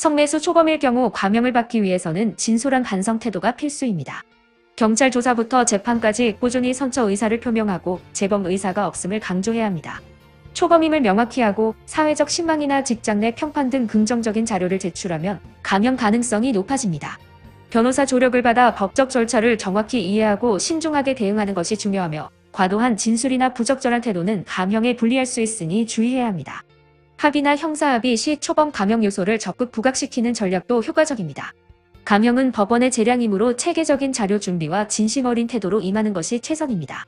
성매수 초범일 경우 감형을 받기 위해서는 진솔한 반성 태도가 필수입니다. 경찰 조사부터 재판까지 꾸준히 선처 의사를 표명하고 재범 의사가 없음을 강조해야 합니다. 초범임을 명확히 하고 사회적 신망이나 직장 내 평판 등 긍정적인 자료를 제출하면 감형 가능성이 높아집니다. 변호사 조력을 받아 법적 절차를 정확히 이해하고 신중하게 대응하는 것이 중요하며 과도한 진술이나 부적절한 태도는 감형에 불리할 수 있으니 주의해야 합니다. 합의나 형사합의 시 초범 감형 요소를 적극 부각시키는 전략도 효과적입니다. 감형은 법원의 재량이므로 체계적인 자료 준비와 진심 어린 태도로 임하는 것이 최선입니다.